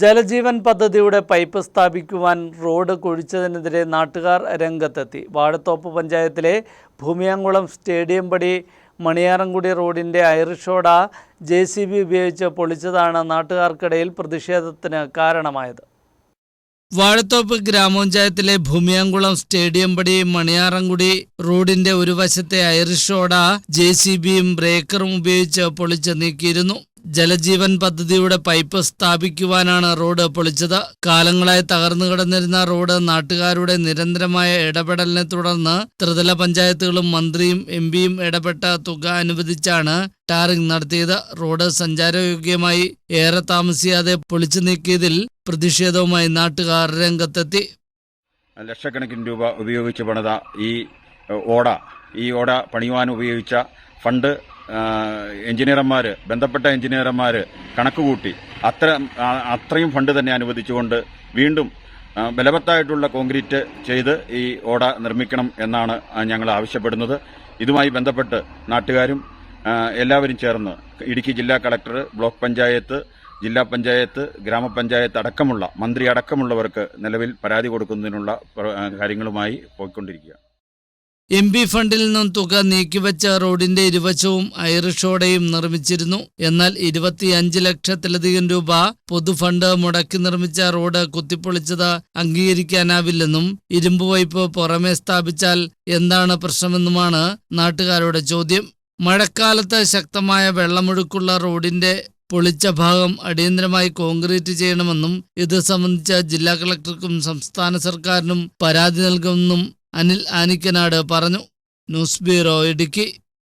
ജലജീവൻ പദ്ധതിയുടെ പൈപ്പ് സ്ഥാപിക്കുവാൻ റോഡ് കുഴിച്ചതിനെതിരെ നാട്ടുകാർ രംഗത്തെത്തി. വാഴത്തോപ്പ് പഞ്ചായത്തിലെ ഭൂമിയാങ്കുളം സ്റ്റേഡിയം പടി മണിയാറൻകുടി റോഡിന്റെ ഐറിഷോഡ ജെ സി ബി ഉപയോഗിച്ച് പൊളിച്ചതാണ് നാട്ടുകാർക്കിടയിൽ പ്രതിഷേധത്തിന് കാരണമായത്. വാഴത്തോപ്പ് ഗ്രാമപഞ്ചായത്തിലെ ഭൂമിയാങ്കുളം സ്റ്റേഡിയം പടി മണിയാറൻകുടി റോഡിന്റെ ഒരു വശത്തെ ഐറിഷോഡ ജെ സി ബിയും ബ്രേക്കറും ഉപയോഗിച്ച് പൊളിച്ച് നീക്കിയിരുന്നു. ജലജീവൻ പദ്ധതിയുടെ പൈപ്പ് സ്ഥാപിക്കുവാനാണ് റോഡ് പൊളിച്ചത്. കാലങ്ങളായി തകർന്നു കിടന്നിരുന്ന റോഡ് നാട്ടുകാരുടെ നിരന്തരമായ ഇടപെടലിനെ തുടർന്ന് ത്രിതല പഞ്ചായത്തുകളും മന്ത്രിയും എം പിയും ഇടപെട്ട തുക അനുവദിച്ചാണ് ടാറിംഗ് നടത്തിയത്. റോഡ് സഞ്ചാരയോഗ്യമായി ഏറെ താമസിയാതെ പൊളിച്ചു നീക്കിയതിൽ പ്രതിഷേധവുമായി നാട്ടുകാർ രംഗത്തെത്തി. ലക്ഷക്കണക്കിന് രൂപ ഉപയോഗിച്ച് പണിത ഈ ഓട ഈ ഓട പണിയുവാൻ ഉപയോഗിച്ച ഫണ്ട് എഞ്ചിനീയർമാർ ബന്ധപ്പെട്ട എഞ്ചിനീയർമാർ കണക്കുകൂട്ടി അത്ര അത്രയും ഫണ്ട് തന്നെ അനുവദിച്ചുകൊണ്ട് വീണ്ടും ബലവത്തായിട്ടുള്ള കോൺക്രീറ്റ് ചെയ്ത് ഈ ഓട നിർമ്മിക്കണം എന്നാണ് ഞങ്ങൾ ആവശ്യപ്പെടുന്നത്. ഇതുമായി ബന്ധപ്പെട്ട് നാട്ടുകാരും എല്ലാവരും ചേർന്ന് ഇടുക്കി ജില്ലാ കളക്ടർ ബ്ലോക്ക് പഞ്ചായത്ത് ജില്ലാ പഞ്ചായത്ത് ഗ്രാമപഞ്ചായത്ത് അടക്കമുള്ള മന്ത്രി അടക്കമുള്ളവർക്ക് നിലവിൽ പരാതി കൊടുക്കുന്നതിനുള്ള കാര്യങ്ങളുമായി പോയിക്കൊണ്ടിരിക്കുക എം പി ഫണ്ടിൽ നിന്നും തുക നീക്കിവച്ച റോഡിന്റെ ഇരുവശവും ഐറിഷോടെയും നിർമ്മിച്ചിരുന്നു. എന്നാൽ ഇരുപത്തിയഞ്ച് ലക്ഷത്തിലധികം രൂപ പൊതുഫണ്ട് മുടക്കി നിർമ്മിച്ച റോഡ് കുത്തിപ്പൊളിച്ചത് അംഗീകരിക്കാനാവില്ലെന്നും ഇരുമ്പ് വൈപ്പ് പുറമെ സ്ഥാപിച്ചാൽ എന്താണ് പ്രശ്നമെന്നുമാണ് നാട്ടുകാരുടെ ചോദ്യം. മഴക്കാലത്ത് ശക്തമായ വെള്ളമൊഴുക്കുള്ള റോഡിന്റെ പൊളിച്ച ഭാഗം അടിയന്തരമായി കോൺക്രീറ്റ് ചെയ്യണമെന്നും ഇത് സംബന്ധിച്ച ജില്ലാ കളക്ടർക്കും സംസ്ഥാന സർക്കാരിനും പരാതി നൽകുമെന്നും അനിൽ ആനിക്കനാട് പറഞ്ഞു. News bureau Idukki.